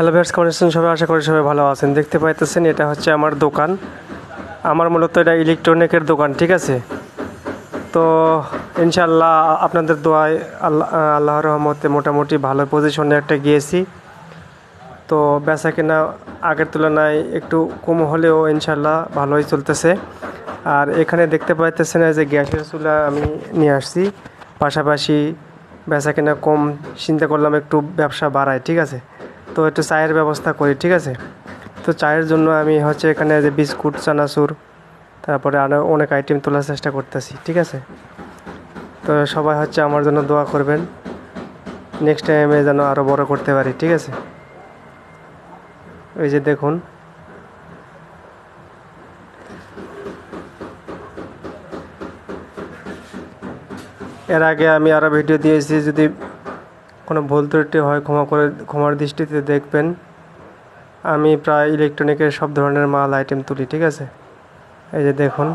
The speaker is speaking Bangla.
হ্যালো ভিউয়ার্স কেমন আছেন? সবাই আশা করি সবাই ভালো আছেন। দেখতে পাইতেছেন, এটা হচ্ছে আমার দোকান। আমার মূলত এটা ইলেকট্রনিকের দোকান, ঠিক আছে? তো ইনশাল্লাহ আপনাদের দোয়ায় আল্লাহ আল্লাহর রহমতে মোটামুটি ভালো পজিশনে একটা গিয়েছি। তো বেচা কেনা আগের তুলনায় একটু কম হলেও ইনশাল্লাহ ভালোই চলতেছে। আর এখানে দেখতে পাইতেছেন যে গ্যাসের চুলা আমি নিয়ে আসছি। পাশাপাশি বেচা কেনা কম, চিন্তা করলাম একটু ব্যবসা বাড়ায়, ঠিক আছে? তো একটু চায়ের ব্যবস্থা করি, ঠিক আছে? তো চায়ের জন্য আমি হচ্ছে এখানে যে বিস্কুট, চানাচুর, তারপরে আরও অনেক আইটেম তোলার চেষ্টা করতেছি, ঠিক আছে? তো সবাই হচ্ছে আমার জন্য দোয়া করবেন। নেক্সট টাইমে যেন আরও বড় করতে পারি, ঠিক আছে? ওই যে দেখুন। এর আগে আমি আরও ভিডিও দিয়েছি, যদি কোনো ভুল ত্রুটি হয়, ক্ষমা করে, ক্ষমার দৃষ্টিতে দেখবেন। আমি প্রায় ইলেকট্রনিকের সব ধরনের মাল আইটেম তুলি, ঠিক আছে? এই যে দেখুন।